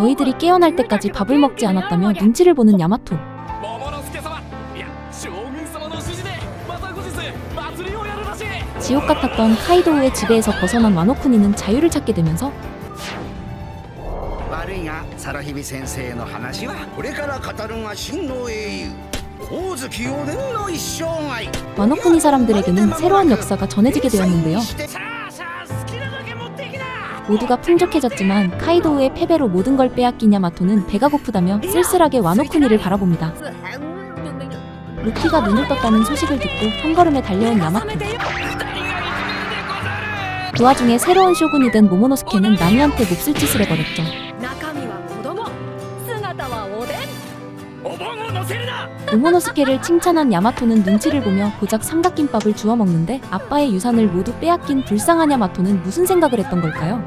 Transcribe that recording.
너희들이 깨어날 때까지 밥을 먹지 않았다며 눈치를 보는 야마토. 지옥 같았던 카이도우의 지배에서 벗어난 와노쿠니는 자유를 찾게 되면서 와노쿠니 사람들에게는 새로운 역사가 전해지게 되었는데요. 모두가 풍족해졌지만 카이도우의 패배로 모든 걸 빼앗긴 야마토는 배가 고프다며 쓸쓸하게 와노쿠니를 바라봅니다. 루키가 눈을 떴다는 소식을 듣고 한 걸음에 달려온 야마토. 그 와중에 새로운 쇼군이 된 모모노스케는 나미한테 몹쓸 짓을 해버렸죠. 모모노스케를 칭찬한 야마토는 눈치를 보며 고작 삼각김밥을 주워 먹는데 아빠의 유산을 모두 빼앗긴 불쌍한 야마토는 무슨 생각을 했던 걸까요?